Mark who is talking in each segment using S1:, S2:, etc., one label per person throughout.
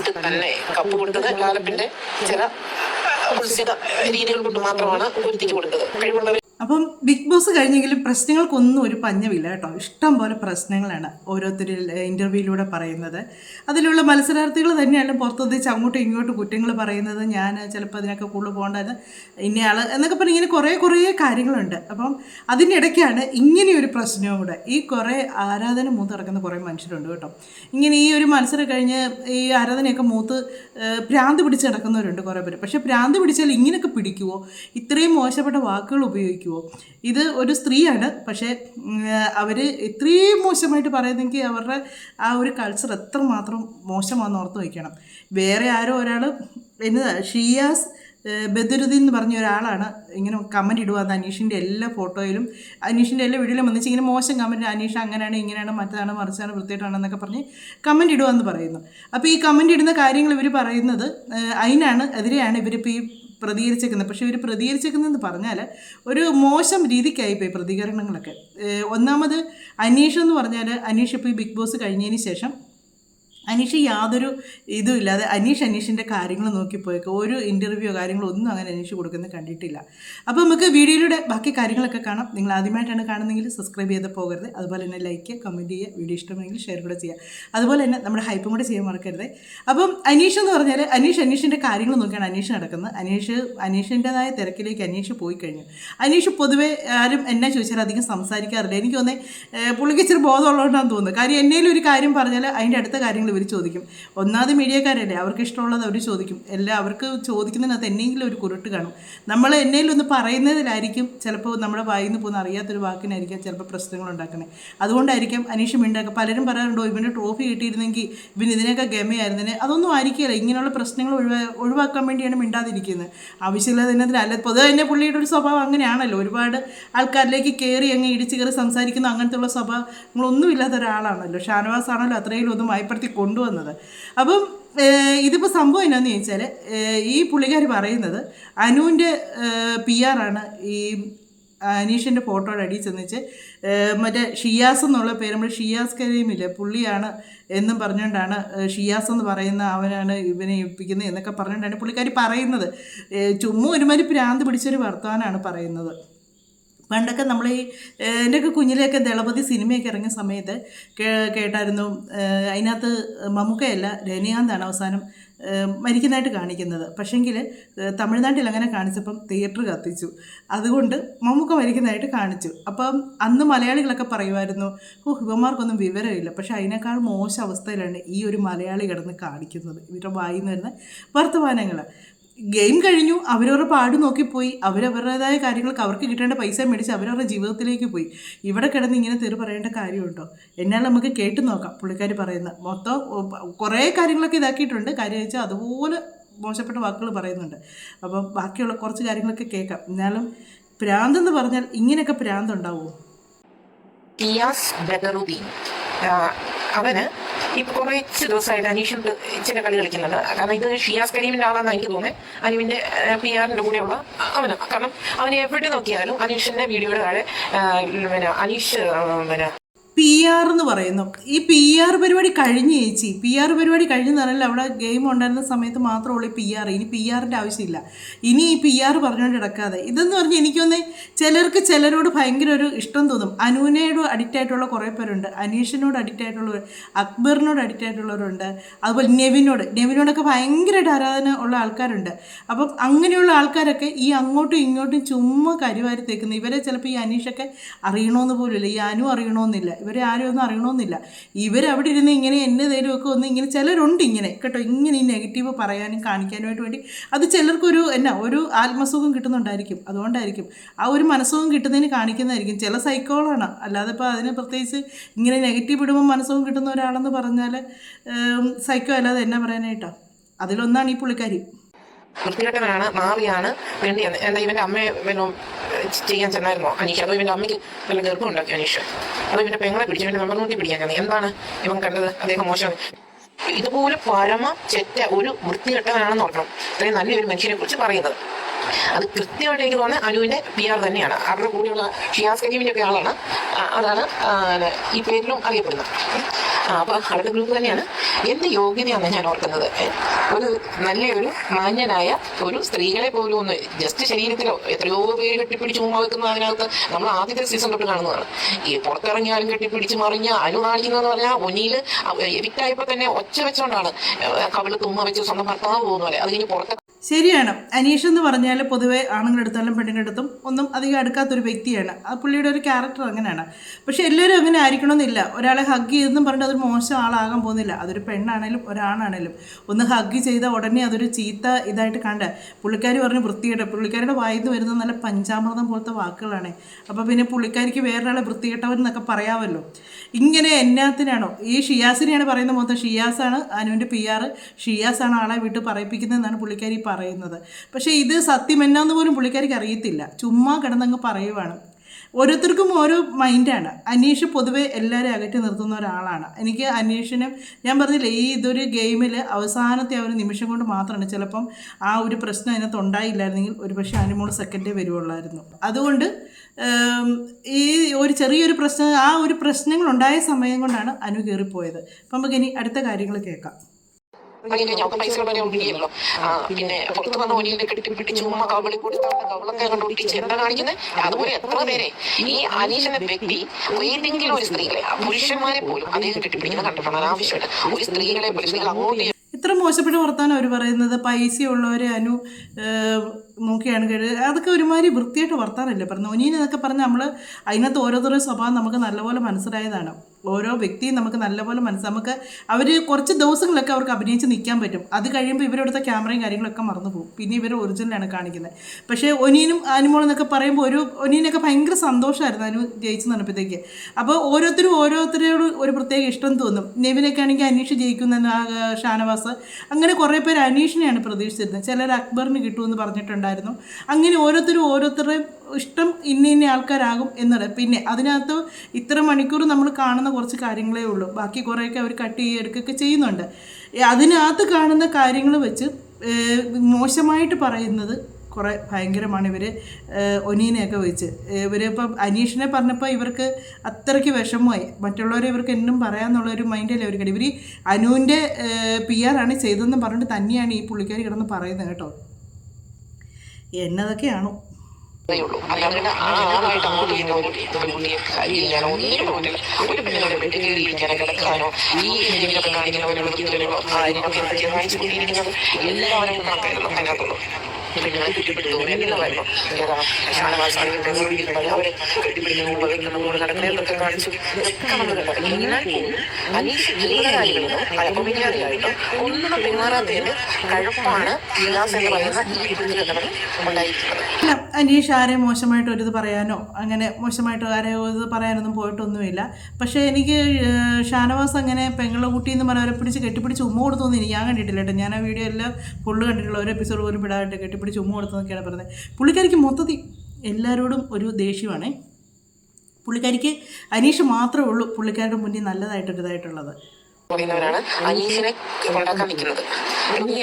S1: Last തന്നെ cup കൊടുത്തത്? ലാലപ്പിന്റെ ചില ഉത്സിത രീതികൾ കൊണ്ട് മാത്രമാണ് പൊരുത്തിച്ചു കൊടുത്തത്. കഴിവുള്ളവർ
S2: അപ്പം ബിഗ് ബോസ് കഴിഞ്ഞെങ്കിലും പ്രശ്നങ്ങൾക്കൊന്നും ഒരു പഞ്ഞമില്ല കേട്ടോ. ഇഷ്ടം പോലെ പ്രശ്നങ്ങളാണ് ഓരോരുത്തർ ഇന്റർവ്യൂയിലൂടെ പറയുന്നത്. അതിലുള്ള മത്സരാർത്ഥികൾ തന്നെയാണ് പുറത്തുനിച്ച് അങ്ങോട്ടും ഇങ്ങോട്ടും കുറ്റങ്ങൾ പറയുന്നത്. ഞാൻ ചിലപ്പോൾ അതിനൊക്കെ കൂടുതൽ പോകേണ്ടത് ഇന്നയാൾ എന്നൊക്കെ പറഞ്ഞ് ഇങ്ങനെ കുറേ കുറേ കാര്യങ്ങളുണ്ട്. അപ്പം അതിനിടയ്ക്കാണ് ഇങ്ങനെയൊരു പ്രശ്നവും കൂടെ. ഈ കുറേ ആരാധന മൂത്ത് നടക്കുന്ന കുറേ മനുഷ്യരുണ്ട് കേട്ടോ. ഇങ്ങനെ ഈ ഒരു മത്സരം കഴിഞ്ഞ് ഈ ആരാധനയൊക്കെ മൂത്ത് പ്രാന്ത് പിടിച്ച് നടക്കുന്നവരുണ്ട് കുറേ പേര്. പക്ഷേ ഭ്രാന്ത് പിടിച്ചാൽ ഇങ്ങനെയൊക്കെ പിടിക്കുമോ ഇത്രയും മോശപ്പെട്ട വാക്കുകൾ ഉപയോഗിക്കുമോ ഇത് ഒരു സ്ത്രീയാണ് പക്ഷേ അവർ ഇത്രയും മോശമായിട്ട് പറയുന്നെങ്കിൽ അവരുടെ ആ ഒരു കൾച്ചർ എത്ര മാത്രം മോശമാണെന്ന് ഓർത്ത് വയ്ക്കണം വേറെ ആരോ ഒരാൾ എന്നതാ ഷിയാസ് ബദുരുദ്ദീൻ എന്ന് പറഞ്ഞ ഒരാളാണ് ഇങ്ങനെ കമന്റ് ഇടുക അത് അനീഷിന്റെ എല്ലാ ഫോട്ടോയിലും അനീഷിന്റെ എല്ലാ വീഡിയോയിലും വന്നിച്ച് ഇങ്ങനെ മോശം കമന്റ് അനീഷ് അങ്ങനെയാണ് ഇങ്ങനെയാണ് മറ്റതാണ് മറിച്ചാണ് വൃത്തിയായിട്ടാണെന്നൊക്കെ പറഞ്ഞ് കമന്റ് ഇടുക എന്ന് പറയുന്നു. അപ്പോൾ ഈ കമന്റ് ഇടുന്ന കാര്യങ്ങൾ ഇവർ പറയുന്നത് അതിനാണ് എതിരെയാണ് ഇവരിപ്പോൾ ഈ പ്രതികരിച്ചേക്കുന്നത്. പക്ഷേ ഇവർ പ്രതികരിച്ചേക്കുന്നതെന്ന് പറഞ്ഞാൽ ഒരു മോശം രീതിക്കായിപ്പോയി പ്രതികരണങ്ങളൊക്കെ. ഏഹ് ഒന്നാമത് അനീഷ് എന്ന് പറഞ്ഞാൽ അനീഷ് ഇപ്പോൾ ഈ ബിഗ് ബോസ് കഴിഞ്ഞതിന് ശേഷം അനീഷ് യാതൊരു ഇതും ഇല്ലാതെ അനീഷ് അനീഷിന്റെ കാര്യങ്ങൾ നോക്കിപ്പോയേക്കും ഒരു ഇന്റർവ്യൂ കാര്യങ്ങളോ ഒന്നും അങ്ങനെ അനീഷ് കൊടുക്കുന്നത് കണ്ടിട്ടില്ല. അപ്പോൾ നമുക്ക് വീഡിയോയിലൂടെ ബാക്കി കാര്യങ്ങളൊക്കെ കാണാം. നിങ്ങൾ ആദ്യമായിട്ടാണ് കാണുന്നതെങ്കിൽ സബ്സ്ക്രൈബ് ചെയ്ത് പോകരുത്. അതുപോലെ തന്നെ ലൈക്ക് കമന്റ് ചെയ്യുക വീഡിയോ ഇഷ്ടമെങ്കിൽ ഷെയർ കൂടെ ചെയ്യുക. അതുപോലെ തന്നെ നമ്മുടെ ഹൈപ്പും കൂടെ ചെയ്യാൻ മറക്കരുത്. അപ്പം അനീഷ് എന്ന് പറഞ്ഞാൽ അനീഷ് അനീഷിന്റെ കാര്യങ്ങൾ നോക്കിയാണ് അനീഷ് നടക്കുന്നത്. അനീഷ് അനീഷിന്റെതായ തിരക്കിലേക്ക് അനീഷ് പോയി കഴിഞ്ഞു. അനീഷ് പൊതുവേ ആരും എന്നെ ചോദിച്ചാൽ അധികം സംസാരിക്കാറില്ല. എനിക്ക് തോന്നുന്നത് പുള്ളിക്ക് ഇച്ചിരി ബോധമുള്ളതുകൊണ്ടാണ് തോന്നുന്നത് കാര്യം എന്നേലും ഒരു കാര്യം പറഞ്ഞാൽ അതിന്റെ അടുത്ത കാര്യങ്ങൾ ഇവർ ചോദിക്കും? ഒന്നാമത് മീഡിയക്കാരല്ലേ അവർക്ക് ഇഷ്ടമുള്ളത് അവർ ചോദിക്കും. എല്ലാം അവർക്ക് ചോദിക്കുന്നതിനകത്ത് എന്നെങ്കിലും ഒരു കുരുട്ട് കാണും. നമ്മൾ എന്നെങ്കിലും ഒന്ന് പറയുന്നതിലായിരിക്കും ചിലപ്പോൾ നമ്മുടെ വായിൽ നിന്ന് പോകുന്ന അറിയാത്തൊരു വാക്കിനായിരിക്കും ചിലപ്പോൾ പ്രശ്നങ്ങൾ ഉണ്ടാക്കുന്നത് അതുകൊണ്ടായിരിക്കും അനീഷ് മിണ്ടാക്കുക പലരും പറയാറുണ്ടോ ഇവന്റെ ട്രോഫി കിട്ടിയിരുന്നെങ്കിൽ ഇവൻ ഇതിനൊക്കെ ഗമയായിരുന്നേ അതൊന്നും ആയിരിക്കില്ല ഇങ്ങനെയുള്ള പ്രശ്നങ്ങൾ ഒഴിവാ ഒഴിവാക്കാൻ വേണ്ടിയാണ് മിണ്ടാതിരിക്കുന്നത്. ആവശ്യമില്ലാതെ തന്നെ അല്ല പൊതുവെ തന്നെ പുള്ളിയുടെ ഒരു സ്വഭാവം അങ്ങനെയാണല്ലോ. ഒരുപാട് ആൾക്കാരിലേക്ക് കയറി അങ്ങ് ഇടിച്ച് കയറി സംസാരിക്കുന്ന അങ്ങനത്തെ ഉള്ള സ്വഭാവങ്ങളൊന്നും ഇല്ലാത്ത ഒരാളാണല്ലോ. ഷാനവാസ് ആണല്ലോ അത്രയും ഒന്നും മയപ്പെടുത്തി കൊണ്ടുവന്നത്. അപ്പം ഇതിപ്പോൾ സംഭവം എന്നാന്ന് ചോദിച്ചാൽ ഈ പുള്ളിക്കാർ പറയുന്നത് അനുവിന്റെ പി ആറാണ് ഈ അനീഷിന്റെ ഫോട്ടോയുടെ അടിയിൽ ചെന്നിച്ച് മറ്റേ ഷിയാസ് എന്നുള്ള പേര് നമ്മൾ ഷിയാസ് കരീമില്ലേ പുള്ളിയാണ് എന്നും പറഞ്ഞുകൊണ്ടാണ് ഷിയാസ് എന്ന് പറയുന്ന അവനാണ് ഇവനെ ഏൽപ്പിക്കുന്നത് എന്നൊക്കെ പറഞ്ഞുകൊണ്ടാണ് പുള്ളിക്കാർ പറയുന്നത്. ചുമ്മാ ഒരുമാതിരി പ്രാന്ത് പിടിച്ചൊരു വർത്തമാനമാണ് പറയുന്നത്. പണ്ടൊക്കെ നമ്മൾ ഈ എന്റെയൊക്കെ കുഞ്ഞിലെയൊക്കെ ദളപതി സിനിമയൊക്കെ ഇറങ്ങിയ സമയത്ത് കേട്ടായിരുന്നു അതിനകത്ത് മമ്മൂക്കയല്ല രജനീകാന്താണ് അവസാനം മരിക്കുന്നതായിട്ട് കാണിക്കുന്നത്. പക്ഷേങ്കിൽ തമിഴ്നാട്ടിൽ അങ്ങനെ കാണിച്ചപ്പം തിയേറ്റർ കത്തിച്ചു. അതുകൊണ്ട് മമ്മൂക്ക മരിക്കുന്നതായിട്ട് കാണിച്ചു. അപ്പം അന്ന് മലയാളികളൊക്കെ പറയുമായിരുന്നു ഓ ഇവന്മാർക്കൊന്നും വിവരമില്ല. പക്ഷേ അതിനേക്കാൾ മോശം അവസ്ഥയിലാണ് ഈ ഒരു മലയാളി കിടന്ന് കാണിക്കുന്നത്. ഇവരുടെ വായിന്ന് വരുന്ന വർത്തമാനങ്ങൾ ഗെയിം കഴിഞ്ഞു അവരവരുടെ പാട് നോക്കിപ്പോയി അവരവരുടേതായ കാര്യങ്ങൾക്ക് അവർക്ക് കിട്ടേണ്ട പൈസ മേടിച്ച് അവരവരുടെ ജീവിതത്തിലേക്ക് പോയി. ഇവിടെ കിടന്ന് ഇങ്ങനെ തെറി പറയേണ്ട കാര്യമുണ്ടോ? എന്നാൽ നമുക്ക് കേട്ടു നോക്കാം പുള്ളിക്കാർ പറയുന്ന. മൊത്തം കുറേ കാര്യങ്ങളൊക്കെ ഇതാക്കിയിട്ടുണ്ട്. കാര്യം വെച്ചാൽ അതുപോലെ മോശപ്പെട്ട വാക്കുകൾ പറയുന്നുണ്ട്. അപ്പോൾ ബാക്കിയുള്ള കുറച്ച് കാര്യങ്ങളൊക്കെ കേൾക്കാം. എന്നാലും ഭ്രാന്തെന്ന് പറഞ്ഞാൽ ഇങ്ങനെയൊക്കെ പ്രാന്ത്
S1: ഉണ്ടാവുമോ? ബദറുദ്ദീൻ ആ, അവന് ഈ കുറച്ച് ദിവസമായിട്ട് അനീഷിന്റെ ഇച്ചിരി കളി കളിക്കുന്നുണ്ട് കാരണം ഇത് ഷിയാസ് കരീമിന്റെ ആളാണെന്ന് എനിക്ക് തോന്നുന്നത് അനുവിന്റെ പി ആറിന്റെ കൂടെയുള്ള അവന്. കാരണം അവനെ എവിടെ നോക്കിയാലും അനീഷിന്റെ വീഡിയോയുടെ താഴെ പിന്നെ അനീഷ് പിന്നെ
S2: പി ആർ എന്ന് പറയുന്നു. ഈ പി ആർ പരിപാടി കഴിഞ്ഞ് ചേച്ചി. പി ആർ പരിപാടി കഴിഞ്ഞെന്ന് പറഞ്ഞാൽ അവിടെ ഗെയിം ഉണ്ടായിരുന്ന സമയത്ത് മാത്രമേ ഉള്ളൂ പി ആർ ഇനി പി ആറിന്റെ ആവശ്യമില്ല. ഇനി ഈ പി ആർ പറഞ്ഞുകൊണ്ട് കിടക്കാതെ. ഇതെന്ന് പറഞ്ഞാൽ എനിക്കൊന്ന് ചിലർക്ക് ചിലരോട് ഭയങ്കര ഒരു ഇഷ്ടം തോന്നും. അനുവിനോട് അഡിക്റ്റ് ആയിട്ടുള്ള കുറേ പേരുണ്ട്. അനീഷിനോട് അഡിക്റ്റ് ആയിട്ടുള്ളവർ അക്ബറിനോട് അഡിക്റ്റ് ആയിട്ടുള്ളവരുണ്ട്. അതുപോലെ നെവിനോട്. നെവിനോടൊക്കെ ഭയങ്കരമായിട്ട് ആരാധന ഉള്ള ആൾക്കാരുണ്ട്. അപ്പം അങ്ങനെയുള്ള ആൾക്കാരൊക്കെ ഈ അങ്ങോട്ടും ഇങ്ങോട്ടും ചുമ്മാ കരിവാരി തേക്കുന്നു. ഇവരെ ചിലപ്പോൾ ഈ അനീഷൊക്കെ അറിയണമെന്ന് പോലുമില്ല. ഈ അനു അറിയണമെന്നില്ല ഇവരെ ആരും ഒന്നും അറിയണമെന്നില്ല. ഇവരവിടെ ഇരുന്ന് ഇങ്ങനെ എന്നെ ഒക്കെ ഒന്ന് ഇങ്ങനെ ചിലരുണ്ട് ഇങ്ങനെ. കേട്ടോ ഇങ്ങനെ ഈ നെഗറ്റീവ് പറയാനും കാണിക്കാനുമായിട്ട് വേണ്ടി. അത് ചിലർക്കൊരു എന്നാ ഒരു ആത്മസുഖം കിട്ടുന്നുണ്ടായിരിക്കും. അതുകൊണ്ടായിരിക്കും. ആ ഒരു മനസ്സുഖം കിട്ടുന്നതിന് കാണിക്കുന്നതായിരിക്കും. ചില സൈക്കോളാണ് അല്ലാതെ ഇപ്പോൾ അതിന് പ്രത്യേകിച്ച് ഇങ്ങനെ നെഗറ്റീവ് ഇടുമ്പോൾ മനസ്സുഖം കിട്ടുന്ന ഒരാളെന്ന് പറഞ്ഞാൽ സൈക്കോ അല്ലാതെ എന്നാ പറയാനായിട്ടോ? അതിലൊന്നാണ് ഈ പുള്ളിക്കാരി.
S1: വൃത്തികെട്ടവനാണ് മാറിയാണ്. വേണ്ടി എന്താ ഇവന്റെ അമ്മയെ വല്ലതും ചെയ്യാൻ ചെന്നായിരുന്നോ? അനീഷ്? അതോ ഇവന്റെ അമ്മയ്ക്ക് വല്ല ഗർഭം ഉണ്ടാക്കി അനീഷ്? അതോ ഇവന്റെ പെങ്ങളെ പിടിച്ചു ഇവന്റെ നമ്പർ നോക്കി പിടിക്കാൻ ചെന്നു? എന്താണ് ഇവൻ കണ്ടത്? അദ്ദേഹം മോശം ഇതുപോലെ പരമ ചെറ്റ ഒരു വൃത്തികെട്ടവനാണെന്ന് ഓർക്കണം. ഇത്രയും നല്ലൊരു മനുഷ്യനെ കുറിച്ച് പറയുന്നത്. അത് കൃത്യമായിട്ട് എനിക്ക് തോന്നുന്നത് അനുവിന്റെ പി ആർ തന്നെയാണ്. അവരുടെ കൂടെയുള്ള ഷിയാസ് കരീമിന്റെ ഒക്കെ ആളാണ്. അതാണ് ഈ പേരിലും അറിയപ്പെടുന്നത്. അപ്പൊ അടുത്ത ഗ്രൂപ്പ് തന്നെയാണ്. എന്ത് യോഗ്യതയാണ് ഞാൻ ഓർക്കുന്നത്? ഒരു നല്ലൊരു മാന്യനായ ഒരു സ്ത്രീകളെ പോലും ഒന്ന് ജസ്റ്റ് ശരീരത്തിലോ എത്രയോ പേര് കെട്ടിപ്പിടിച്ച് മുമ്പ് വെക്കുന്ന അതിനകത്ത് നമ്മൾ ആദ്യത്തെ സീസൺ തൊട്ട് കാണുന്നതാണ്. ഈ പുറത്തിറങ്ങിയാലും കെട്ടിപ്പിടിച്ച് മറിഞ്ഞ അനു കാണിക്കുന്നതെന്ന് പറഞ്ഞാൽ ഒന്നിയിൽ എവിക്റ്റായപ്പോൾ തന്നെ ഒച്ച വെച്ചുകൊണ്ടാണ് കവിൾ തുമ്മ വെച്ച് സ്വന്തം ഭർത്താവ് പോകുന്ന അത് കഴിഞ്ഞ് പുറത്ത്
S2: ശരിയാണ്. അനീഷ് എന്ന് പറഞ്ഞാൽ പൊതുവെ ആണുങ്ങളെടുത്താലും പെണ്ണുങ്ങളെടുത്തും ഒന്നും അധികം അടുക്കാത്തൊരു വ്യക്തിയാണ്. ആ പുള്ളിയുടെ ഒരു ക്യാരക്ടർ അങ്ങനെയാണ്. പക്ഷേ എല്ലാവരും അങ്ങനെ ആയിരിക്കണമെന്നില്ല. ഒരാളെ ഹഗ് ചെയ്തെന്നും പറഞ്ഞിട്ട് അതൊരു മോശം ആളാകാൻ പോകുന്നില്ല. അതൊരു പെണ്ണാണേലും ഒരാണാണേലും ഒന്ന് ഹഗ് ചെയ്ത ഉടനെ അതൊരു ചീത്ത ഇതായിട്ട് കണ്ട് പുള്ളിക്കാർ പറഞ്ഞ് വൃത്തികെട്ട പുള്ളിക്കാരുടെ വായിന്ന് വരുന്ന നല്ല പഞ്ചാമൃതം പോലത്തെ വാക്കുകളാണ്. അപ്പോൾ പിന്നെ പുള്ളിക്കാരിക്ക് വേറൊരാളെ വൃത്തികെട്ടവൻ എന്നൊക്കെ പറയാമല്ലോ. ഇങ്ങനെ എന്നാത്തിനാണോ? ഈ ഷിയാസിനെയാണ് പറയുന്നത്. മൊത്തം ഷിയാസാണ് അനുവിന്റെ പി ആർ ഷിയാസാണ് ആളെ വിട്ട് പറയിപ്പിക്കുന്നതെന്നാണ് പുള്ളിക്കാരി പറയുന്നത്. പക്ഷേ ഇത് സത്യം എന്നാന്ന് പോലും പുള്ളിക്കാരിക്ക് അറിയത്തില്ല. ചുമ്മാ കിടന്നങ്ങ് പറയുവാണ്. ഓരോരുത്തർക്കും ഓരോ മൈൻഡാണ്. അനീഷ് പൊതുവേ എല്ലാവരെയും അകറ്റി നിർത്തുന്ന ഒരാളാണ്. എനിക്ക് അനീഷിനും ഞാൻ പറഞ്ഞില്ലേ ഈ ഇതൊരു ഗെയിമിൽ അവസാനത്തെ ആ ഒരു നിമിഷം കൊണ്ട് മാത്രമാണ്. ചിലപ്പം ആ ഒരു പ്രശ്നം അതിനകത്ത് ഉണ്ടായില്ലായിരുന്നെങ്കിൽ ഒരു പക്ഷേ അനുമൂന്ന് സെക്കൻഡേ വരുവുള്ളായിരുന്നു. അതുകൊണ്ട് ഈ ഒരു ചെറിയൊരു പ്രശ്നം ആ ഒരു പ്രശ്നങ്ങൾ ഉണ്ടായ സമയം കൊണ്ടാണ് അനു കയറിപ്പോയത് അപ്പം നമുക്ക് ഇനി അടുത്ത കാര്യങ്ങൾ കേൾക്കാം.
S1: ഞാൻ പൈസ വളരെ ഒഴുകിയല്ലോ പിന്നെ പുറത്ത് വന്ന ഒനിയെ കെട്ടിപ്പിടിച്ച് ചുമ്മാ കവളി കൊടുത്ത കവളൊക്കെ കണ്ടുപിടിച്ച് എന്താ കാണിക്കുന്നത് അതുപോലെ എത്ര പേരെ? ഈ അനീഷ് എന്ന വ്യക്തി ഏതെങ്കിലും ഒരു സ്ത്രീകളെ ആ പുരുഷന്മാരെ പോലും അദ്ദേഹം കെട്ടിപ്പിടിക്കുന്ന കണ്ടിട്ടുണ്ട്. ആവശ്യമില്ല ഒരു സ്ത്രീകളെ പോലും സ്ത്രീകൾ അങ്ങോട്ട്
S2: ഇത്ര മോശപ്പെട്ട വർത്താനം അവർ പറയുന്നത്. പൈസയുള്ളവരെ അനു നോക്കിയാണ് കേട്ട് അതൊക്കെ ഒരുമാതിരി വൃത്തിയായിട്ട് വർത്താനല്ലേ? പറഞ്ഞു ഒനിയനൊക്കെ പറഞ്ഞാൽ നമ്മൾ അതിനകത്ത് ഓരോരുത്തരുടെ സ്വഭാവം നമുക്ക് നല്ലപോലെ മനസ്സിലായതാണ്. ഓരോ വ്യക്തിയും നമുക്ക് നല്ലപോലെ മനസ്സ് നമുക്ക് അവർ കുറച്ച് ദിവസങ്ങളൊക്കെ അവർക്ക് അഭിനയിച്ച് നിൽക്കാൻ പറ്റും. അത് കഴിയുമ്പോൾ ഇവരെടുത്ത ക്യാമറയും കാര്യങ്ങളൊക്കെ മറന്നു പോകും. പിന്നെ ഇവർ ഒറിജിനലാണ് കാണിക്കുന്നത്. പക്ഷേ ഒനിയനും ആനിമോളും എന്നൊക്കെ പറയുമ്പോൾ ഒരു ഒനീനൊക്കെ ഭയങ്കര സന്തോഷമായിരുന്നു അനു ജയിച്ചു നടന്നപ്പോഴത്തേക്ക് അപ്പോൾ ഓരോരുത്തരും ഓരോരുത്തരോട് ഒരു പ്രത്യേക ഇഷ്ടം തോന്നും. നെവിനൊക്കെ ആണെങ്കിൽ അനീഷ് ജയിക്കുന്ന ഷാനവാസ്. അങ്ങനെ കുറേ പേര് അനീഷിനെയാണ് പ്രതീക്ഷിച്ചിരുന്നത്. ചിലർ അക്ബറിന് കിട്ടുമെന്ന് പറഞ്ഞിട്ടുണ്ടായിരുന്നു. അങ്ങനെ ഓരോരുത്തരും ഓരോരുത്തരുടെയും ഇഷ്ടം ഇന്ന ഇന്ന ആൾക്കാരാകും എന്നത്. പിന്നെ അതിനകത്ത് ഇത്ര മണിക്കൂർ നമ്മൾ കാണുന്ന കുറച്ച് കാര്യങ്ങളേ ഉള്ളൂ. ബാക്കി കുറേയൊക്കെ അവർ കട്ട് ചെയ്യെടുക്കുകയൊക്കെ ചെയ്യുന്നുണ്ട്. അതിനകത്ത് കാണുന്ന കാര്യങ്ങൾ വെച്ച് മോശമായിട്ട് പറയുന്നത് കുറേ ഭയങ്കരമാണ് ഇവർ ഒനീനെയൊക്കെ വെച്ച് ഇവരിപ്പം അനീഷിനെ പറഞ്ഞപ്പോൾ ഇവർക്ക് അത്രയ്ക്ക് വിഷമമായി. മറ്റുള്ളവരെ ഇവർക്ക് എന്നും പറയാമെന്നുള്ള ഒരു മൈൻഡല്ലേ അവർ ഇവർ അനുവിന്റെ പി ആർ ആണ് ചെയ്തതെന്ന് പറഞ്ഞിട്ട് തന്നെയാണ് ഈ പുള്ളിക്കാരി കിടന്ന് പറയുന്നത് കേട്ടോ. എന്നതൊക്കെയാണോ?
S1: ഉള്ളൂ അല്ലാണ്ട് ആ ആളായിട്ട് അങ്ങോട്ട് പെൺകുട്ടിയെ കാര്യമില്ലാനോ ഒന്നിനും പറ്റില്ല ഒരു പെണ്ണിനോട് കയറിയിരിക്കാനോ കിടക്കാനോ ഈ രീതിയിലൊക്കെ കാണിക്കുന്ന ഒരു വൃത്തികളോ കാര്യങ്ങളൊക്കെ എന്തൊക്കെയാണ് കാണിച്ചു കൂട്ടിയിരിക്കുന്നത് എല്ലാവരും കണക്കായിരുന്നു അനീഷ് പെരുമാറാത്തതിന്റെ കഴപ്പാണ്
S2: അനീഷ് ആരെയും മോശമായിട്ട് ഒരു പറയാനോ? അങ്ങനെ മോശമായിട്ട് ആരെയോ ഇത് പറയാനൊന്നും പോയിട്ടൊന്നുമില്ല. പക്ഷേ എനിക്ക് ഷാനവാസ് അങ്ങനെ പെങ്ങളെ കുട്ടി എന്ന് പറഞ്ഞവരെ പിടിച്ച് കെട്ടിപ്പിടിച്ച് ഉമ്മ കൊടുത്തൊന്നും എനിക്ക് ഞാൻ കണ്ടിട്ടില്ല കേട്ടോ. ഞാൻ ആ വീഡിയോ എല്ലാം ഫുള്ള് കണ്ടിട്ടുള്ള ഒരു എപ്പിസോഡ് പോലും വിടായിട്ട് കെട്ടിപ്പിടിച്ച് ഉമ്മ കൊടുത്തതൊക്കെയാണ് പറയുന്നത് പുള്ളിക്കാരിക്ക് മൊത്തത്തിൽ എല്ലാവരോടും ഒരു ദേഷ്യമാണേ. പുള്ളിക്കാരിക്ക് അനീഷ് മാത്രമേ ഉള്ളൂ പുള്ളിക്കാരുടെ മുന്നിൽ നല്ലതായിട്ടൊരു ഇതായിട്ടുള്ളത്.
S1: പറയുന്നവരാണ്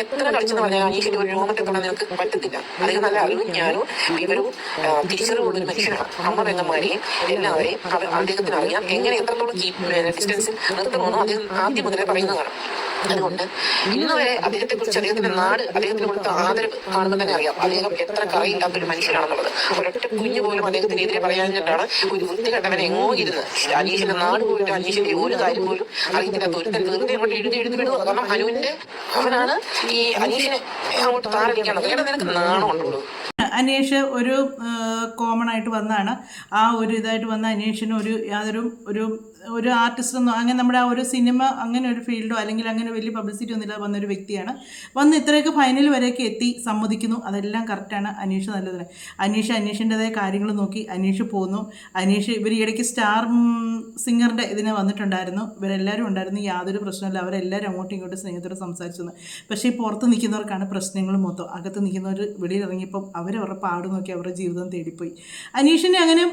S1: എത്ര പറഞ്ഞാൽ നല്ല ഞാനും ഒരു അറിയാം എങ്ങനെ എത്രത്തോളം ഡിസ്റ്റൻസിൽ നിർത്തണമെന്ന് അദ്ദേഹം ആദ്യം മുതലേ പറയുന്നതാണ്. അതുകൊണ്ട് ഇന്ന് വരെ അദ്ദേഹത്തെ കുറിച്ച് അദ്ദേഹത്തിന്റെ നാട് അദ്ദേഹത്തിന് കൊടുത്ത ആദരവ് ആണെന്ന് തന്നെ അറിയാം. അദ്ദേഹം എത്ര കറിയില്ലാത്ത ഒരു മനുഷ്യനാണെന്നുള്ളത് ഒരൊറ്റ കുഞ്ഞു പോലും അദ്ദേഹത്തിനെതിരെ പറയാഞ്ഞിട്ടാണ് ഒരു വൃത്തികെട്ടവൻ എങ്ങോ ഇരുന്ന് അനീഷിന്റെ നാട് പോയിട്ട് അനീഷിന്റെ ഒരു കാര്യം പോലും അറിയത്തില്ലാത്ത ഒരുത്തൻ വെറുതെ അങ്ങോട്ട് എഴുതി എഴുതി വിടുക കാരണം ഹനുവിന്റെ അവനാണ് ഈ അനീഷിനെ അങ്ങോട്ട് താരടിക്കാണ് എടാ നിനക്ക് നാണമുണ്ടോ
S2: അനീഷ് ഒരു കോമൺ ആയിട്ട് വന്നാണ്. ആ ഒരു ഇതായിട്ട് വന്ന അനീഷിന് ഒരു യാതൊരു ഒരു ഒരു ആർട്ടിസ്റ്റ് ഒന്നും അങ്ങനെ നമ്മുടെ ആ ഒരു സിനിമ അങ്ങനെ ഒരു ഫീൽഡോ അല്ലെങ്കിൽ അങ്ങനെ വലിയ പബ്ലിസിറ്റി ഒന്നും ഇല്ലാതെ വന്നൊരു വ്യക്തിയാണ്. വന്ന് ഇത്രയൊക്കെ ഫൈനൽ വരെയൊക്കെ എത്തി സമ്മതിക്കുന്നു. അതെല്ലാം കറക്റ്റാണ് അനീഷ് നല്ലത് അനീഷ് അനീഷിന്റെതായ കാര്യങ്ങൾ നോക്കി അനീഷ് പോന്നു. അനീഷ് ഇവർ ഇടയ്ക്ക് സ്റ്റാർ സിംഗറിന്റെ ഇതിന് വന്നിട്ടുണ്ടായിരുന്നു. ഇവരെല്ലാവരും ഉണ്ടായിരുന്നു. യാതൊരു പ്രശ്നമില്ല അവരെല്ലാവരും അങ്ങോട്ടും ഇങ്ങോട്ടും സ്നേഹത്തോടെ സംസാരിച്ചു നിന്ന് പക്ഷേ ഈ പുറത്ത് നിൽക്കുന്നവർക്കാണ് പ്രശ്നങ്ങൾ മൊത്തം. അകത്ത് നിൽക്കുന്നവർ അവർ അവരവരുടെ പാട് നോക്കി അവരുടെ ജീവിതം തേടിപ്പോയി. അനീഷിനെ അങ്ങനെ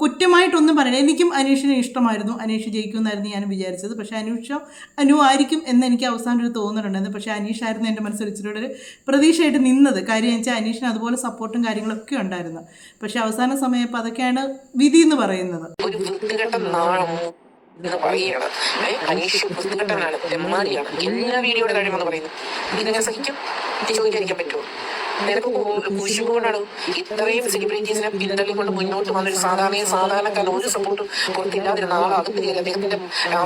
S2: കുറ്റമായിട്ടൊന്നും പറയണം എനിക്കും അനീഷിനെ ഇഷ്ടമായിരുന്നു. അനീഷ് ജയിക്കുമെന്നായിരുന്നു ഞാൻ വിചാരിച്ചത്. പക്ഷേ അനീഷോ അനു ആയിരിക്കും എന്ന് എനിക്ക് അവസാനം ഒരു തോന്നലുണ്ടായിരുന്നു. പക്ഷേ അനീഷായിരുന്നു എന്റെ മനസ്സിൽ ഇച്ചിരി ഒരു പ്രതീക്ഷയായിട്ട് നിന്നത്. കാര്യം വെച്ചാൽ അനീഷിന് അതുപോലെ സപ്പോർട്ടും കാര്യങ്ങളൊക്കെ ഉണ്ടായിരുന്നു. പക്ഷേ അവസാന സമയപ്പോൾ അതൊക്കെയാണ് വിധി എന്ന് പറയുന്നത്.
S1: എന്ന് പറയുകയാണ് അനീഷ് വൃത്തികെട്ടനാണ് തെമ്മാടിയാണ് എല്ലാ വീഡിയോയുടെ കഴിയുമെന്ന് പറയുന്നത്. ഇതെങ്ങനെ സഹിക്കും. ചോദിക്കാതിരിക്കാൻ പറ്റുമോ? നിനക്ക് കുശിപ്പ് കൊണ്ടാണ്. ഇത്രയും സെലിബ്രിറ്റീസിനെ പിന്തള്ളിക്കൊണ്ട് മുന്നോട്ട് വന്ന ഒരു സാധാരണ സാധാരണക്കാരൻ ഒരു സപ്പോർട്ടും കൊടുത്തില്ലാതിരുന്ന ആൾ അതും അദ്ദേഹത്തിന്റെ ആ,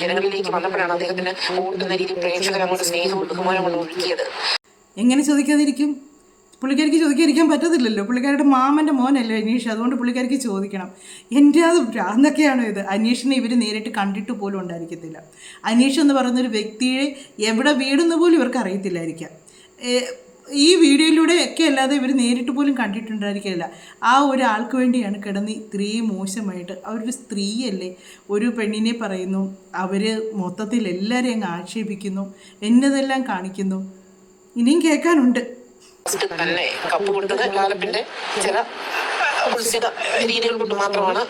S1: ജനങ്ങളിലേക്ക് വന്നപ്പോഴാണ് അദ്ദേഹത്തിന് ഓടുന്ന രീതി പ്രേക്ഷകർ അങ്ങോട്ട് സ്നേഹവും ബഹുമാനം കൊണ്ട് ഒഴുക്കിയത്
S2: എങ്ങനെ ചോദിക്കാതിരിക്കും? പുള്ളിക്കാരിക്ക് ചോദിക്കാതിരിക്കാൻ പറ്റത്തില്ലല്ലോ. പുള്ളിക്കാരുടെ മാമന്റെ മോനല്ലേ അനീഷ്. അതുകൊണ്ട് പുള്ളിക്കാരിക്ക് ചോദിക്കണം. എന്റെ അത് ഭ്രാന്തൊക്കെയാണോ ഇത്? അനീഷിനെ ഇവർ നേരിട്ട് കണ്ടിട്ട് പോലും ഉണ്ടായിരിക്കത്തില്ല. അനീഷ് എന്ന് പറയുന്ന ഒരു വ്യക്തിയെ എവിടെ വീടുന്ന പോലും ഇവർക്ക് അറിയത്തില്ലായിരിക്കാം. ഈ വീഡിയോയിലൂടെ ഒക്കെ അല്ലാതെ ഇവർ നേരിട്ട് പോലും കണ്ടിട്ടുണ്ടായിരിക്കില്ല ആ ഒരാൾക്ക് വേണ്ടിയാണ് കിടന്ന് ഇത്രയും മോശമായിട്ട് അവരൊരു സ്ത്രീയല്ലേ ഒരു പെണ്ണിനെ പറയുന്നു അവർ മൊത്തത്തിൽ എല്ലാവരെയും അങ്ങ് ആക്ഷേപിക്കുന്നു എന്നതെല്ലാം കാണിക്കുന്നു. ഇനിയും കേൾക്കാനുണ്ട്.
S1: തന്നെ കപ്പ് കൊടുത്തത് ലാലപ്പിന്റെ ചില രീതികൾ കൊണ്ട് മാത്രമാണ്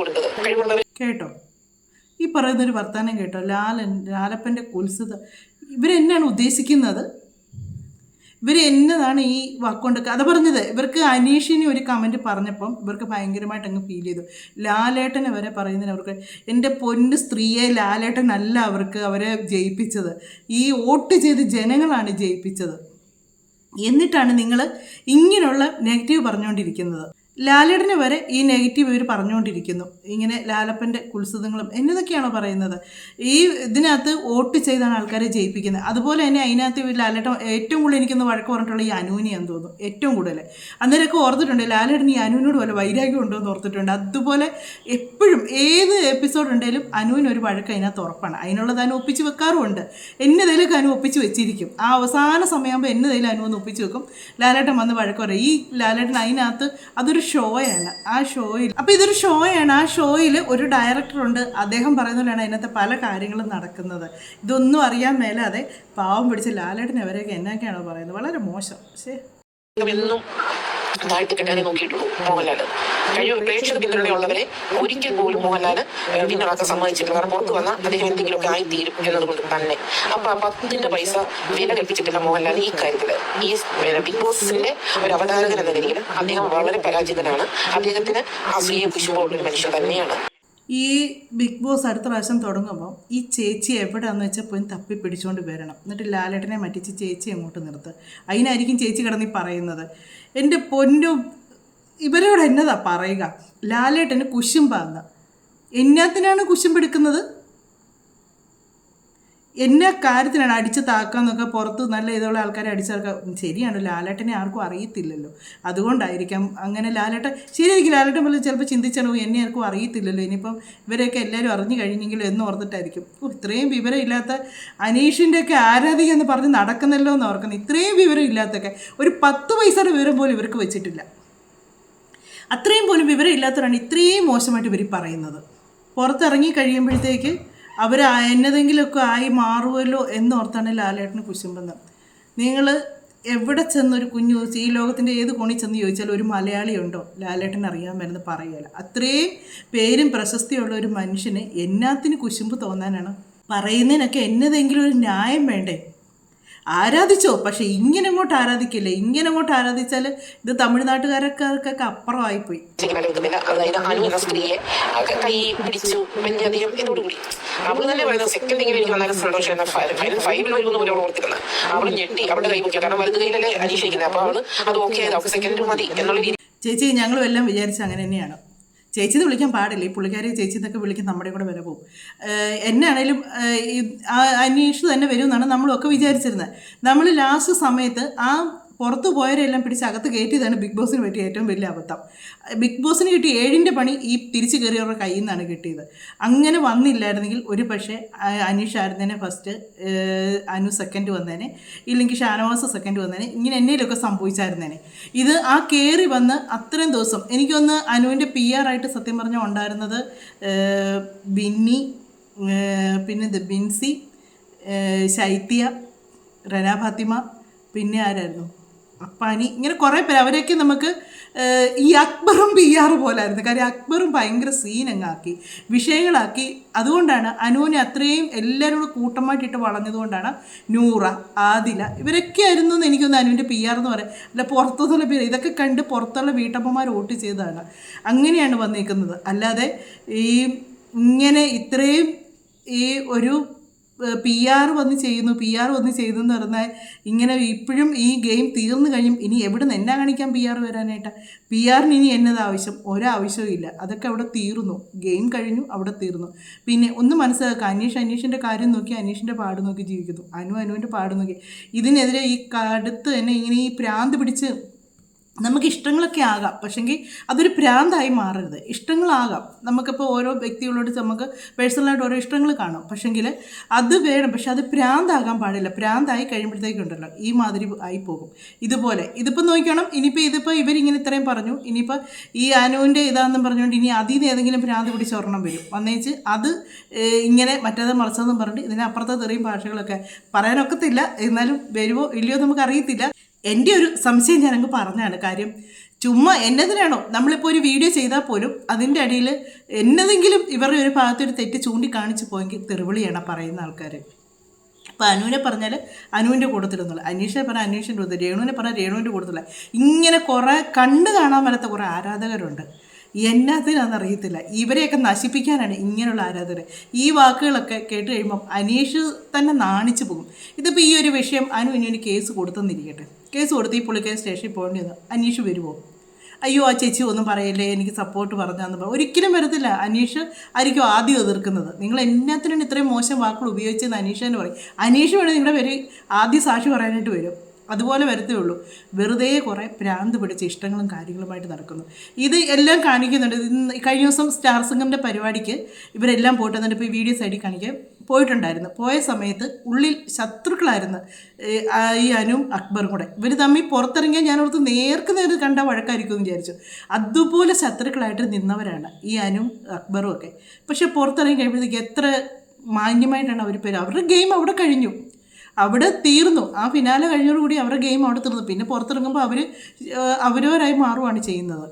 S1: കൊടുത്തത്.
S2: കേട്ടോ? ഈ പറയുന്നൊരു വർത്തമാനം കേട്ടോ? ലാലൻ ലാലപ്പന്റെ കുൽസിത ഇവരെന്നാണ് ഉദ്ദേശിക്കുന്നത്? ഇവർ എന്നതാണ് ഈ വാക്കുകൊണ്ട് കഥ പറഞ്ഞത്. ഇവർക്ക് അനീഷിന് ഒരു കമന്റ് പറഞ്ഞപ്പം ഇവർക്ക് ഭയങ്കരമായിട്ട് അങ്ങ് ഫീൽ ചെയ്തു. ലാലേട്ടനെ വരെ പറയുന്നതിന് അവർക്ക് എന്റെ പൊന്ന് സ്ത്രീയെ ലാലേട്ടനല്ല അവർക്ക് അവരെ ജയിപ്പിച്ചത്. ഈ വോട്ട് ചെയ്ത് ജനങ്ങളാണ് ജയിപ്പിച്ചത്. എന്നിട്ടാണ് നിങ്ങൾ ഇങ്ങനെയുള്ള നെഗറ്റീവ് പറഞ്ഞുകൊണ്ടിരിക്കുന്നത്. ലാലേട്ടന് വരെ ഈ നെഗറ്റീവ് ഇവർ പറഞ്ഞുകൊണ്ടിരിക്കുന്നു. ഇങ്ങനെ ലാലപ്പന്റെ കുത്സിതങ്ങളും എന്നതൊക്കെയാണോ പറയുന്നത്? ഈ ഇതിനകത്ത് വോട്ട് ചെയ്താണ് ആൾക്കാരെ ജയിപ്പിക്കുന്നത്. അതുപോലെ തന്നെ അതിനകത്ത് ഇവർ ലാലേട്ടൻ ഏറ്റവും കൂടുതൽ എനിക്കൊന്ന് വഴക്ക് പറഞ്ഞിട്ടുള്ള ഈ അനുവിനെയാന്ന് തോന്നുന്നു. ഏറ്റവും കൂടുതൽ അന്നേരമൊക്കെ ഓർത്തിട്ടുണ്ട് ലാലേട്ടൻ ഈ അനുവിനോട് പോലെ വൈരാഗ്യം ഉണ്ടോ എന്ന് ഓർത്തിട്ടുണ്ട്. അതുപോലെ എപ്പോഴും ഏത് എപ്പിസോഡ് ഉണ്ടെങ്കിലും അനുവിന് ഒരു വഴക്ക് അതിനകത്ത് ഉറപ്പാണ്. അതിനുള്ളത് അനു ഒപ്പിച്ച് വെക്കാറുമുണ്ട്. എന്നതേലൊക്കെ അനു ഒപ്പിച്ച് വെച്ചിരിക്കും. ആ അവസാന സമയമാകുമ്പോൾ എന്നതേലും അനു ഒന്ന് ഒപ്പിച്ച് വെക്കും. ലാലേട്ടൻ വന്ന് വഴക്ക് പറയും. ഈ ലാലേട്ടൻ അതിനകത്ത് അതൊരു ഷോയാണ് ആ ഷോയിൽ അപ്പോൾ ഇതൊരു ഷോയാണ് ആ ഷോയിൽ ഒരു ഡയറക്ടറുണ്ട് അദ്ദേഹം പറയുന്നതിലാണ് അതിനകത്ത് പല കാര്യങ്ങളും നടക്കുന്നത്. ഇതൊന്നും അറിയാൻ മേലാതെ പാവം പിടിച്ച് ലാലേട്ടനെ അവരെയൊക്കെ എന്നൊക്കെയാണോ പറയുന്നത്? വളരെ മോശം. ശേ
S1: എന്നും താഴ്ത്തി കെട്ടാനെ നോക്കിയിട്ടുള്ളൂ മോഹൻലാൽ കഴിവ് പ്രേക്ഷക പിന്തുണയുള്ളവരെ ഒരിക്കൽ പോലും മോഹൻലാൽ പിന്നോട്ട് സമ്മതിച്ചിട്ടില്ല. കാരണം പുറത്ത് വന്നാൽ അദ്ദേഹം എന്തെങ്കിലുമൊക്കെ ആയിത്തീരും എന്നതുകൊണ്ട് തന്നെ. അപ്പൊ ആ പത്തിന്റെ പൈസ വില കൽപ്പിച്ചിട്ടില്ല മോഹൻലാൽ ഈ കാര്യത്തിൽ ഈ ബിഗ് ബോസിന്റെ ഒരു അവതാരകൻ എന്ന നിലയിൽ അദ്ദേഹം വളരെ പരാജിതനാണ്. അദ്ദേഹത്തിന് അസൂയ കുശുമുള്ള ഒരു മനുഷ്യൻ തന്നെയാണ്.
S2: ഈ ബിഗ് ബോസ് അടുത്ത പ്രാവശ്യം തുടങ്ങുമ്പോൾ ഈ ചേച്ചി എവിടെയാണെന്ന് വെച്ചാൽ പോയി തപ്പി പിടിച്ചുകൊണ്ട് വരണം. എന്നിട്ട് ലാലേട്ടനെ മറ്റിച്ച് ചേച്ചി അങ്ങോട്ട് നിർത്ത്? അതിനായിരിക്കും ചേച്ചി കിടന്നീ പറയുന്നത്. എന്റെ പൊന്നും ഇവരോട് എന്നതാ പറയുക? ലാലേട്ടന് കുശുമ്പാന്ന്. എന്നാത്തിനാണ് കുശുമ്പെടുക്കുന്നത് എന്നെ കാര്യത്തിനാണ് അടിച്ച് താക്കാന്നൊക്കെ പുറത്ത് നല്ല ഇതുള്ള ആൾക്കാരെ അടിച്ചാൽക്കാം ശരിയാണ്. ലാലേട്ടനെ ആർക്കും അറിയത്തില്ലല്ലോ. അതുകൊണ്ടായിരിക്കാം അങ്ങനെ ലാലേട്ടൻ ശരിയായിരിക്കും ലാലേട്ടൻ പോലെ ചിലപ്പോൾ ചിന്തിച്ചാണോ എന്നെ ആർക്കും അറിയത്തില്ലല്ലോ. ഇനിയിപ്പം ഇവരെയൊക്കെ എല്ലാവരും അറിഞ്ഞു കഴിഞ്ഞെങ്കിലും എന്ന് ഓർത്തിട്ടായിരിക്കും. ഓ ഇത്രയും വിവരം ഇല്ലാത്ത അനീഷിന്റെ ഒക്കെ ആരാധിക എന്ന് പറഞ്ഞ് നടക്കുന്നല്ലോ എന്ന് ഓർക്കുന്നത് ഇത്രയും വിവരം ഇല്ലാത്തൊക്കെ ഒരു പത്ത് പൈസയുടെ വിവരം പോലും ഇവർക്ക് വെച്ചിട്ടില്ല. അത്രയും പോലും വിവരം ഇല്ലാത്തവരാണ് ഇത്രയും മോശമായിട്ട് ഇവർ പറയുന്നത്. പുറത്തിറങ്ങി കഴിയുമ്പോഴത്തേക്ക് അവർ എന്നതെങ്കിലുമൊക്കെ ആയി മാറുമല്ലോ എന്നോർത്താണ് ലാലേട്ടന് കുശുമ്പെന്ന്. നിങ്ങൾ എവിടെ ചെന്നൊരു കുഞ്ഞു ഈ ലോകത്തിന്റെ ഏത് കോണിൽ ചെന്ന് ചോദിച്ചാൽ ഒരു മലയാളി ഉണ്ടോ ലാലേട്ടൻ വരുന്നത് പറയുകയില്ല അത്രയും പേരും പ്രശസ്തിയുള്ള ഒരു മനുഷ്യന് എന്നാത്തിന് കുശുമ്പ് തോന്നാനാണ്? പറയുന്നതിനൊക്കെ എന്നതെങ്കിലും ഒരു ന്യായം വേണ്ടേ? ആരാധിച്ചോ? പക്ഷെ ഇങ്ങനെ അങ്ങോട്ട് ആരാധിക്കില്ല. ഇങ്ങനെ അങ്ങോട്ട് ആരാധിച്ചാൽ ഇത് തമിഴ്നാട്ടുകാരൊക്കെ അപ്പുറമായിപ്പോയി.
S1: പോയി തന്നെ പറയുന്നത് അവളുടെ കൈ കാരണം വലത് കൈയിലല്ലേ അനീഷിക്കുന്നത് അപ്പൊ അവൾ അത് സെക്കൻഡ് മതി എന്നുള്ള
S2: ചേച്ചി ഞങ്ങളും എല്ലാം വിചാരിച്ച അങ്ങനെ തന്നെയാണ്. ചേച്ചി എന്ന് വിളിക്കാൻ പാടില്ല. ഈ പുള്ളിക്കാരി ചേച്ചി എന്നൊക്കെ വിളിക്കും നമ്മുടെ കൂടെ വില പോകും. എന്നെ എന്നാണേലും അന്വേഷിച്ച് തന്നെ വരുമെന്നാണ് നമ്മളൊക്കെ വിചാരിച്ചിരുന്നത്. നമ്മൾ ലാസ്റ്റ് സമയത്ത് ആ പുറത്തു പോയവരെല്ലാം പിടിച്ച് അകത്ത് കയറ്റിയതാണ് ബിഗ് ബോസിന് പറ്റിയ ഏറ്റവും വലിയ അബദ്ധം. ബിഗ് ബോസിന് കിട്ടിയ ഏഴിന്റെ പണി ഈ തിരിച്ചു കയറിയവരുടെ കയ്യിൽ നിന്നാണ് കിട്ടിയത്. അങ്ങനെ വന്നില്ലായിരുന്നെങ്കിൽ ഒരു പക്ഷേ അനീഷ് ആയിരുന്നേനെ ഫസ്റ്റ് അനു സെക്കൻഡ് വന്നേനെ ഇല്ലെങ്കിൽ ഷാനവാസ് സെക്കൻഡ് വന്നേനെ ഇങ്ങനെ എന്നേലൊക്കെ സംഭവിച്ചായിരുന്നേനെ. ഇത് ആ കയറി വന്ന് അത്രയും ദിവസം എനിക്കൊന്ന് അനുവിന്റെ പി ആർ ആയിട്ട് സത്യം പറഞ്ഞാൽ ഉണ്ടായിരുന്നത് ബിന്നി പിന്നെ ദ ബിൻസി ശൈത്യ റന ഫാത്തിമ പിന്നെ ആരായിരുന്നു? അനി ഇങ്ങനെ കുറേ പേര് അവരെയൊക്കെ നമുക്ക് ഈ അക്ബറും പി ആർ പോലായിരുന്നു. കാര്യം അക്ബറും ഭയങ്കര സീനങ്ങാക്കി വിഷയങ്ങളാക്കി. അതുകൊണ്ടാണ് അനുവിനെ അത്രയും എല്ലാവരും കൂടെ കൂട്ടമായിട്ടിട്ട് വളഞ്ഞതുകൊണ്ടാണ് നൂറ ആദില ഇവരൊക്കെ ആയിരുന്നു എന്ന് എനിക്കൊന്ന് അനുവിന്റെ പി ആർ എന്ന് പറയാം അല്ല പുറത്തുനിന്നുള്ള പേര് ഇതൊക്കെ കണ്ട് പുറത്തുള്ള വീട്ടമ്മമാർ വോട്ട് ചെയ്തതാണ്. അങ്ങനെയാണ് വന്നിരിക്കുന്നത് അല്ലാതെ ഈ ഇങ്ങനെ ഇത്രയും ഈ ഒരു പി ആർ വന്ന് ചെയ്യുന്നു പി ആർ വന്ന് ചെയ്തു എന്ന് പറഞ്ഞാൽ ഇങ്ങനെ ഇപ്പോഴും ഈ ഗെയിം തീർന്നു കഴിയും. ഇനി എവിടെ നിന്ന് എന്നാ കാണിക്കാൻ പി ആർ വരാനായിട്ട്? പി ആറിന് ഇനി എന്നത് ആവശ്യം? ഒരാവശ്യവും ഇല്ല. അതൊക്കെ അവിടെ തീർന്നു. ഗെയിം കഴിഞ്ഞു അവിടെ തീർന്നു. പിന്നെ ഒന്ന് മനസ്സിലാക്കുക. അനീഷ് അനീഷിന്റെ കാര്യം നോക്കി അനീഷിന്റെ പാട് നോക്കി ജീവിക്കുന്നു. അനു അനുവിന്റെ പാട് നോക്കി. ഇതിനെതിരെ ഈ കടുത്ത് തന്നെ ഇങ്ങനെ ഈ പ്രാന്ത് പിടിച്ച് നമുക്ക് ഇഷ്ടങ്ങളൊക്കെ ആകാം. പക്ഷെങ്കിൽ അതൊരു പ്രാന്തായി മാറരുത്. ഇഷ്ടങ്ങളാകാം. നമുക്കിപ്പോൾ ഓരോ വ്യക്തികളോട് നമുക്ക് പേഴ്സണലായിട്ട് ഓരോ ഇഷ്ടങ്ങൾ കാണും. പക്ഷെങ്കിൽ അത് വേണം. പക്ഷെ അത് പ്രാന്താകാൻ പാടില്ല. പ്രാന്തായി കഴിയുമ്പോഴത്തേക്കുണ്ടല്ലോ ഈ മാതിരി ആയി പോകും. ഇതുപോലെ. ഇതിപ്പോൾ നോക്കണം ഇനിയിപ്പോൾ ഇതിപ്പോൾ ഇവരിങ്ങനെ ഇത്രയും പറഞ്ഞു. ഇനിയിപ്പോൾ ഈ അനുവിന്റെ ഇതാണെന്നും പറഞ്ഞുകൊണ്ട് ഇനി അതിൽ നിന്ന് ഏതെങ്കിലും ഭ്രാന്ത് പിടിച്ച് ഒരെണ്ണം വരും. വന്നേച്ച് അത് ഇങ്ങനെ മറ്റേത് മറിച്ചതെന്നും പറഞ്ഞിട്ട് ഇതിനപ്പുറത്തെ തെറിയും ഭാഷകളൊക്കെ പറയാനൊക്കത്തില്ല. എന്നാലും വരുമോ ഇല്ലയോ നമുക്ക് അറിയത്തില്ല എന്റെ ഒരു സംശയം ഞാനങ്ങ് പറഞ്ഞാണ് കാര്യം ചുമ്മാ എന്നതിനാണോ? നമ്മളിപ്പോൾ ഒരു വീഡിയോ ചെയ്താൽ പോലും അതിന്റെ അടിയിൽ എന്നതെങ്കിലും ഇവരുടെ ഒരു ഭാഗത്തൊരു തെറ്റ് ചൂണ്ടിക്കാണിച്ചു പോയെങ്കിൽ തെറിവിളിയാണ് പറയുന്ന ആൾക്കാർ അപ്പോൾ അനുവിനെ പറഞ്ഞാൽ അനുവിന്റെ കൂട്ടത്തിലൊന്നുമില്ല അനീഷിനെ പറഞ്ഞാൽ അനീഷിന്റെ കൂട്ടത്തിൽ രേണുവിനെ പറഞ്ഞാൽ രേണുവിന്റെ കൂട്ടത്തില്ല ഇങ്ങനെ കുറേ കണ്ടു കാണാൻ വരാത്ത കുറേ ആരാധകരുണ്ട്. എന്നാത്തിനാണെന്ന് അറിയത്തില്ല. ഇവരെയൊക്കെ നശിപ്പിക്കാനാണ് ഇങ്ങനെയുള്ള ആരാധകർ. ഈ വാക്കുകളൊക്കെ കേട്ട് കഴിയുമ്പം അനീഷ് തന്നെ നാണിച്ചു പോകും. ഇതിപ്പോൾ ഈ ഒരു വിഷയം അനു ഇനി കേസ് കൊടുത്തെന്നിരിക്കട്ടെ. കേസ് കൊടുത്ത് ഈ പുള്ളിക്കാരി സ്റ്റേഷനിൽ പോകേണ്ടി വന്നു. അനീഷ് വരുമോ അയ്യോ ആ ചേച്ചി ഒന്നും പറയല്ലേ എനിക്ക് സപ്പോർട്ട് പറഞ്ഞാന്ന് പറഞ്ഞു ഒരിക്കലും വരത്തില്ല. അനീഷ് ആയിരിക്കും ആദ്യം എതിർക്കുന്നത്. നിങ്ങൾ എന്നാത്തിനാണ് ഇത്രയും മോശം വാക്കുകൾ ഉപയോഗിച്ചതെന്ന് അനീഷ് തന്നെ പറയും. അനീഷ് വേണേൽ നിങ്ങളുടെ പേര് ആദ്യം സാക്ഷി പറയാനായിട്ട് വരും. അതുപോലെ വരത്തേ ഉള്ളൂ. വെറുതെ കുറേ പ്രാന്ത് പിടിച്ച ഇഷ്ടങ്ങളും കാര്യങ്ങളുമായിട്ട് നടക്കുന്നു. ഇത് എല്ലാം കാണിക്കുന്നുണ്ട്. കഴിഞ്ഞ ദിവസം സ്റ്റാർ സിംഗറിന്റെ പരിപാടിക്ക് ഇവരെല്ലാം പോയിട്ട് എന്നിട്ട് ഇപ്പോൾ ഈ വീഡിയോ സൈഡിൽ കാണിക്കാൻ പോയിട്ടുണ്ടായിരുന്നു. പോയ സമയത്ത് ഉള്ളിൽ ശത്രുക്കളായിരുന്നു ഈ അനുവും അക്ബറും കൂടെ. ഇവർ തമ്മിൽ പുറത്തിറങ്ങിയാൽ ഞാൻ ഓർത്ത് നേർക്ക് നേരെ കണ്ട വഴക്കായിരിക്കും എന്ന് വിചാരിച്ചു. അതുപോലെ ശത്രുക്കളായിട്ട് നിന്നവരാണ് ഈ അനുവും അക്ബറും ഒക്കെ. പക്ഷേ പുറത്തിറങ്ങി കഴിയുമ്പോഴത്തേക്ക് എത്ര മാന്യമായിട്ടാണ് അവർ പേര്. അവരുടെ ഗെയിം അവിടെ കഴിഞ്ഞു. അവിടെ തീർന്നു. ആ ഫിനാലെ കഴിഞ്ഞോടുകൂടി അവരുടെ ഗെയിം അവിടെ തീർന്നു. പിന്നെ പുറത്തിറങ്ങുമ്പോൾ അവർ അവരവരായി മാറുകയാണ് ചെയ്യുന്നത്.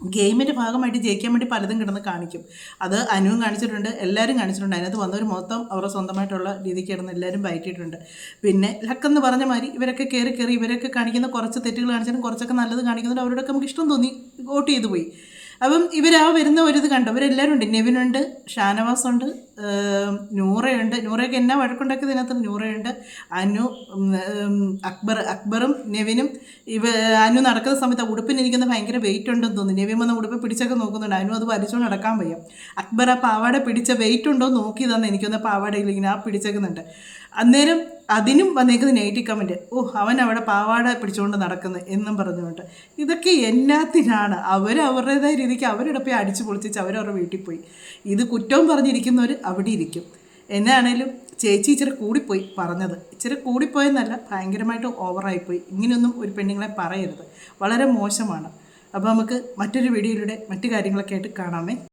S2: ഗെയിമിന്റെ ഭാഗമായിട്ട് ജയിക്കാൻ വേണ്ടി പലതും കിടന്ന് കാണിക്കും. അത് അനുവും കാണിച്ചിട്ടുണ്ട് എല്ലാവരും കാണിച്ചിട്ടുണ്ട്. അതിനകത്ത് വന്നവർ മൊത്തം അവരുടെ സ്വന്തമായിട്ടുള്ള രീതിക്ക് കിടന്ന് എല്ലാവരും വയറ്റിയിട്ടുണ്ട് പിന്നെ ലക്കെന്ന് പറഞ്ഞ മാതിരി ഇവരൊക്കെ കയറി കയറി ഇവരൊക്കെ കാണിക്കുന്ന കുറച്ച് തെറ്റുകൾ കാണിച്ചാലും കുറച്ചൊക്കെ നല്ലത് കാണിക്കുന്നുണ്ട്. അവരോടൊക്കെ നമുക്ക് ഇഷ്ടം തോന്നി വോട്ട് ചെയ്തു പോയി. അപ്പം ഇവരാ വരുന്ന ഒരു ഇത് കണ്ടു. ഇവരെല്ലാവരും ഉണ്ട്. നെവിനുണ്ട് ഷാനവാസ് ഉണ്ട് ഏം, നൂറയുണ്ട്. നൂറയൊക്കെ എന്നാ വഴക്കുണ്ടാക്കിയത് ഇതിനകത്ത്? നൂറയുണ്ട്. അനു അക്ബർ അക്ബറും നെവിനും. ഇവ അനു നടക്കുന്ന സമയത്ത് ഉടുപ്പിന് എനിക്കൊന്ന് ഭയങ്കര വെയിറ്റ് ഉണ്ടെന്ന് തോന്നുന്നു. നെവിൻ വന്ന ഉടുപ്പ് പിടിച്ചൊക്കെ നോക്കുന്നുണ്ട്. അനു അത് വലിച്ചുകൊണ്ട് നടക്കാൻ വയ്യ. അക്ബർ ആ പാവാട പിടിച്ച വെയിറ്റ് ഉണ്ടോ എന്ന് തന്നെ എനിക്കൊന്ന് പാവാടയിൽ ഇങ്ങനെ ആ പിടിച്ചേക്കുന്നുണ്ട്. അന്നേരം അതിനും വന്നേക്കുന്ന നെഗറ്റീവ് കമന്റ് ഓ അവൻ അവിടെ പാവാട പിടിച്ചുകൊണ്ട് നടക്കുന്നത് എന്നും പറഞ്ഞുകൊണ്ട്. ഇതൊക്കെ എന്നാത്തിനാണ്? അവർ അവരുടേതായ രീതിക്ക് അവരുടെ പോയി അടിച്ചു പൊളിച്ചിച്ച് അവരവരുടെ വീട്ടിൽ പോയി. ഇത് കുറ്റവും പറഞ്ഞിരിക്കുന്നവർ അവിടെ ഇരിക്കും. എന്നാണേലും ചേച്ചി ഇച്ചിരി കൂടിപ്പോയി പറഞ്ഞത്. ഇച്ചിരി കൂടിപ്പോയെന്നല്ല ഭയങ്കരമായിട്ട് ഓവറായിപ്പോയി ഇങ്ങനെയൊന്നും ഒരു പെണ്ണുങ്ങളെ പറയരുത്. വളരെ മോശമാണ്. അപ്പോൾ നമുക്ക് മറ്റൊരു വീഡിയോയിലൂടെ മറ്റു കാര്യങ്ങളൊക്കെ ആയിട്ട് കാണാമേ.